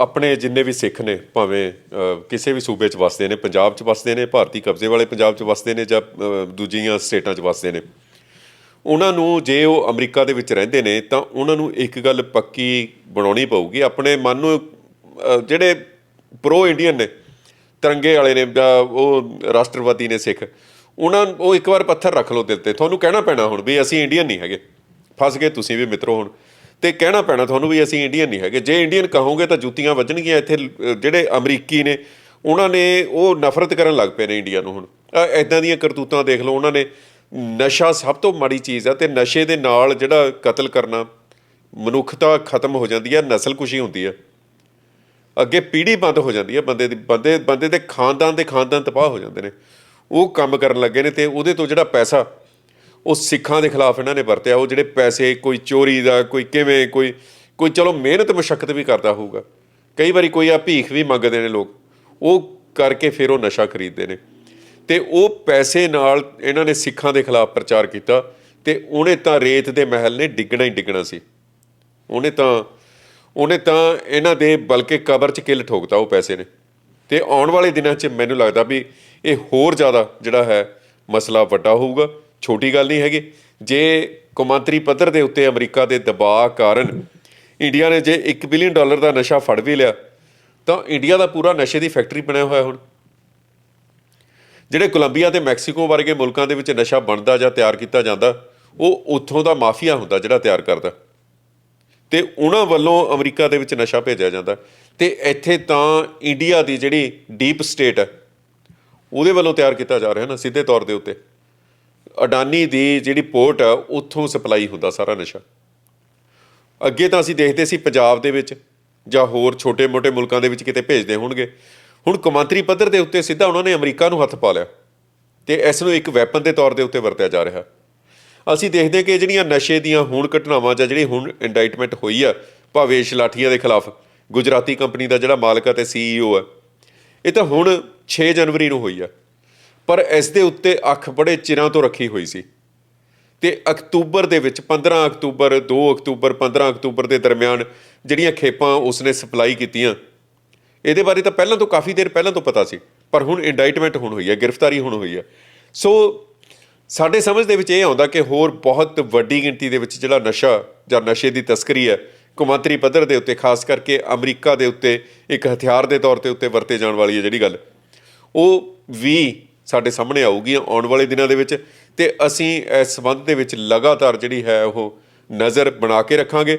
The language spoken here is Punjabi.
ਆਪਣੇ ਜਿੰਨੇ ਵੀ ਸਿੱਖ ਨੇ, ਭਾਵੇਂ ਕਿਸੇ ਵੀ ਸੂਬੇ 'ਚ ਵਸਦੇ ਨੇ, ਪੰਜਾਬ 'ਚ ਵਸਦੇ ਨੇ, ਭਾਰਤੀ ਕਬਜ਼ੇ ਵਾਲੇ ਪੰਜਾਬ 'ਚ ਵਸਦੇ ਨੇ ਜਾਂ ਦੂਜੀਆਂ ਸਟੇਟਾਂ 'ਚ ਵਸਦੇ ਨੇ, ਉਹਨਾਂ ਨੂੰ ਜੇ ਉਹ ਅਮਰੀਕਾ ਦੇ ਵਿੱਚ ਰਹਿੰਦੇ ਨੇ, ਤਾਂ ਉਹਨਾਂ ਨੂੰ ਇੱਕ ਗੱਲ ਪੱਕੀ ਬਣਾਉਣੀ ਪਊਗੀ। ਆਪਣੇ ਮਨ ਨੂੰ ਜਿਹੜੇ ਪ੍ਰੋ ਇੰਡੀਅਨ ਨੇ, ਤਿਰੰਗੇ ਵਾਲੇ ਨੇ ਜਾਂ ਉਹ ਰਾਸ਼ਟਰਵਾਦੀ ਨੇ ਸਿੱਖ, ਉਹਨਾਂ, ਉਹ ਇੱਕ ਵਾਰ ਪੱਥਰ ਰੱਖ ਲਓ ਦਿਲ ਤੇ। ਤੁਹਾਨੂੰ ਕਹਿਣਾ ਪੈਣਾ ਹੁਣ ਵੀ ਅਸੀਂ ਇੰਡੀਅਨ ਨਹੀਂ ਹੈਗੇ। ਫਸ ਗਏ, ਤੁਸੀਂ ਵੀ ਮਿੱਤਰੋ ਹੁਣ। ਤੇ ਕਹਿਣਾ ਪੈਣਾ ਤੁਹਾਨੂੰ ਵੀ ਅਸੀਂ ਇੰਡੀਅਨ ਨਹੀਂ ਹੈਗੇ। ਜੇ ਇੰਡੀਅਨ ਕਹੋਗੇ ਤਾਂ ਜੁੱਤੀਆਂ ਵੱਜਣਗੀਆਂ ਇੱਥੇ ਜਿਹੜੇ ਅਮਰੀਕੀ ਨੇ, ਉਹਨਾਂ ਨੇ ਉਹ ਨਫ਼ਰਤ ਕਰਨ ਲੱਗ ਪਏ ਨੇ ਇੰਡੀਆ ਨੂੰ ਹੁਣ। ਐਦਾਂ ਦੀਆਂ ਕਰਤੂਤਾਂ ਦੇਖ ਲਓ, ਉਹਨਾਂ ਨੇ ਨਸ਼ਾ ਸਭ ਤੋਂ ਮਾੜੀ ਚੀਜ਼ ਆ ਤੇ ਨਸ਼ੇ ਦੇ ਨਾਲ ਜਿਹੜਾ ਕਤਲ ਕਰਨਾ, ਮਨੁੱਖਤਾ ਖਤਮ ਹੋ ਜਾਂਦੀ ਹੈ ਨਸਲ ਕੁਸ਼ੀ ਹੁੰਦੀ ਹੈ ਅੱਗੇ ਪੀੜ੍ਹੀ ਬੰਦ ਹੋ ਜਾਂਦੀ ਹੈ ਬੰਦੇ ਦੀ, ਬੰਦੇ ਬੰਦੇ ਦੇ ਖਾਨਦਾਨ ਦੇ ਖਾਨਦਾਨ ਤਬਾਹ ਹੋ ਜਾਂਦੇ ਨੇ। ਉਹ ਕੰਮ ਕਰਨ ਲੱਗੇ ਨੇ ਤੇ ਉਹਦੇ ਤੋਂ ਜਿਹੜਾ ਪੈਸਾ ਉਹ ਸਿੱਖਾਂ ਦੇ ਖਿਲਾਫ ਇਹਨਾਂ ਨੇ ਵਰਤਿਆ, ਉਹ ਜਿਹੜੇ ਪੈਸੇ, ਕੋਈ ਚੋਰੀ ਦਾ, ਕੋਈ ਕਿਵੇਂ, ਕੋਈ ਕੋਈ ਚਲੋ ਮਿਹਨਤ ਮੁਸ਼ਕਲ ਵੀ ਕਰਦਾ ਹੋਊਗਾ। ਕਈ ਵਾਰੀ ਕੋਈ ਆ ਭੀਖ ਵੀ ਮੰਗਦੇ ਨੇ ਲੋਕ, ਉਹ ਕਰਕੇ ਫਿਰ ਉਹ ਨਸ਼ਾ ਖਰੀਦਦੇ ਨੇ। ਤੇ ਉਹ ਪੈਸੇ ਨਾਲ ਇਹਨਾਂ ਨੇ ਸਿੱਖਾਂ ਦੇ ਖਿਲਾਫ ਪ੍ਰਚਾਰ ਕੀਤਾ ਤੇ ਉਹਨੇ ਤਾਂ ਰੇਤ ਦੇ ਮਹਿਲ ਨੇ ਡਿੱਗਣਾ ਹੀ ਡਿੱਗਣਾ ਸੀ। ਉਹਨੇ ਤਾਂ ਉਹਨੇ ਤਾਂ ਇਹਨਾਂ ਦੇ ਬਲਕਿ ਕਬਰ 'ਚ ਕਿੱਲ ਠੋਕਤਾ ਉਹ ਪੈਸੇ ਨੇ। ਤੇ ਆਉਣ ਵਾਲੇ ਦਿਨਾਂ 'ਚ ਮੈਨੂੰ ਲੱਗਦਾ ਵੀ ਇਹ ਹੋਰ ਜ਼ਿਆਦਾ ਜਿਹੜਾ ਹੈ ਮਸਲਾ ਵੱਡਾ ਹੋਊਗਾ। ਛੋਟੀ ਗੱਲ ਨਹੀਂ ਹੈਗੀ। ਜੇ ਕੌਮਾਂਤਰੀ ਪੱਧਰ ਦੇ ਉੱਤੇ ਅਮਰੀਕਾ ਦੇ ਦਬਾਅ ਕਾਰਨ ਇੰਡੀਆ ਨੇ ਜੇ 1 ਬਿਲੀਅਨ ਡਾਲਰ ਦਾ ਨਸ਼ਾ ਫੜ ਵੀ ਲਿਆ, ਤਾਂ ਇੰਡੀਆ ਦਾ ਪੂਰਾ ਨਸ਼ੇ ਦੀ ਫੈਕਟਰੀ ਬਣਿਆ ਹੋਇਆ ਹੁਣ। ਜਿਹੜੇ ਕੋਲੰਬੀਆ ਤੇ ਮੈਕਸੀਕੋ ਵਰਗੇ ਮੁਲਕਾਂ ਦੇ ਵਿੱਚ ਨਸ਼ਾ ਬਣਦਾ ਜਾਂ ਤਿਆਰ ਕੀਤਾ ਜਾਂਦਾ, ਉਹ ਉੱਥੋਂ ਦਾ ਮਾਫੀਆ ਹੁੰਦਾ ਜਿਹੜਾ ਤਿਆਰ ਕਰਦਾ। ਤੇ ਉਹਨਾਂ ਵੱਲੋਂ ਅਮਰੀਕਾ ਦੇ ਵਿੱਚ ਨਸ਼ਾ ਭੇਜਿਆ ਜਾਂਦਾ। ਤੇ ਇੱਥੇ ਤਾਂ ਇੰਡੀਆ ਦੀ ਜਿਹੜੀ ਡੀਪ ਸਟੇਟ ਹੈ, ਉਹਦੇ ਵੱਲੋਂ ਤਿਆਰ ਕੀਤਾ ਜਾ ਰਿਹਾ ਨਾ, ਸਿੱਧੇ ਤੌਰ ਦੇ ਉੱਤੇ। ਅਡਾਨੀ ਦੀ ਜਿਹੜੀ ਪੋਰਟ ਆ, ਉੱਥੋਂ ਸਪਲਾਈ ਹੁੰਦਾ ਸਾਰਾ ਨਸ਼ਾ। ਅੱਗੇ ਤਾਂ ਅਸੀਂ ਦੇਖਦੇ ਸੀ ਪੰਜਾਬ ਦੇ ਵਿੱਚ, ਜਾਂ ਹੋਰ ਛੋਟੇ-ਮੋਟੇ ਮੁਲਕਾਂ ਦੇ ਵਿੱਚ ਕਿਤੇ ਭੇਜਦੇ ਹੋਣਗੇ। ਹੁਣ ਕੌਮਾਂਤਰੀ ਪੱਧਰ ਦੇ ਉੱਤੇ ਸਿੱਧਾ ਉਹਨਾਂ ਨੇ ਅਮਰੀਕਾ ਨੂੰ ਹੱਥ ਪਾ ਲਿਆ, ਤੇ ਇਸ ਨੂੰ ਇੱਕ ਵੈਪਨ ਦੇ ਤੌਰ ਦੇ ਉੱਤੇ ਵਰਤਿਆ ਜਾ ਰਿਹਾ। ਅਸੀਂ ਦੇਖਦੇ ਕਿ ਜਿਹੜੀਆਂ ਨਸ਼ੇ ਦੀਆਂ ਹੁਣ ਘਟਨਾਵਾਂ, ਜਾਂ ਜਿਹੜੀ ਹੁਣ ਇੰਡਾਈਟਮੈਂਟ ਹੋਈ ਆ ਭਾਵੇਸ਼ ਲਾਠੀਆਂ ਦੇ ਖਿਲਾਫ ਗੁਜਰਾਤੀ ਕੰਪਨੀ ਦਾ ਜਿਹੜਾ ਮਾਲਕ ਅਤੇ ਸੀਈਓ ਆ, ਇਹ ਤਾਂ ਹੁਣ 6 ਜਨਵਰੀ ਨੂੰ ਹੋਈ ਆ। ਪਰ ਇਸ ਦੇ ਉੱਤੇ ਅੱਖ ਬੜੇ ਚਿਰਾਂ ਤੋਂ ਰੱਖੀ ਹੋਈ ਸੀ। ਤੇ ਅਕਤੂਬਰ ਦੇ ਵਿੱਚ 15 ਅਕਤੂਬਰ 2 ਅਕਤੂਬਰ 15 ਅਕਤੂਬਰ ਦੇ ਦਰਮਿਆਨ ਜਿਹੜੀਆਂ ਖੇਪਾਂ ਉਸਨੇ ਸਪਲਾਈ ਕੀਤੀਆਂ, ਇਹਦੇ ਬਾਰੇ ਤਾਂ ਪਹਿਲਾਂ ਤੋਂ ਕਾਫੀ ਦੇਰ ਪਹਿਲਾਂ ਤੋਂ ਪਤਾ ਸੀ, ਪਰ ਹੁਣ ਇੰਡਾਈਟਮੈਂਟ ਹੁਣ ਹੋਈ ਹੈ, ਗ੍ਰਿਫਤਾਰੀ ਹੁਣ ਹੋਈ ਹੈ। ਸੋ ਸਾਡੇ ਸਮਝ ਦੇ ਵਿੱਚ ਇਹ ਆਉਂਦਾ ਕਿ ਹੋਰ ਬਹੁਤ ਵੱਡੀ ਗਿਣਤੀ ਦੇ ਵਿੱਚ ਜਿਹੜਾ ਨਸ਼ਾ ਜਾਂ ਨਸ਼ੇ ਦੀ ਤਸਕਰੀ ਹੈ, ਕੌਮਾਂਤਰੀ ਪੱਧਰ ਦੇ ਉੱਤੇ, ਖਾਸ ਕਰਕੇ ਅਮਰੀਕਾ ਦੇ ਉੱਤੇ, ਇੱਕ ਹਥਿਆਰ ਦੇ ਤੌਰ ਤੇ ਉੱਤੇ ਵਰਤੇ ਜਾਣ ਵਾਲੀ ਹੈ ਜਿਹੜੀ ਗੱਲ, ਉਹ ਵੀ ਸਾਡੇ ਸਾਹਮਣੇ ਆਊਗੀ ਆਉਣ ਵਾਲੇ ਦਿਨਾਂ ਦੇ ਵਿੱਚ। ਤੇ ਅਸੀਂ ਇਸ ਸੰਬੰਧ ਦੇ ਵਿੱਚ ਲਗਾਤਾਰ ਜਿਹੜੀ ਹੈ ਉਹ ਨਜ਼ਰ ਬਣਾ ਕੇ ਰੱਖਾਂਗੇ।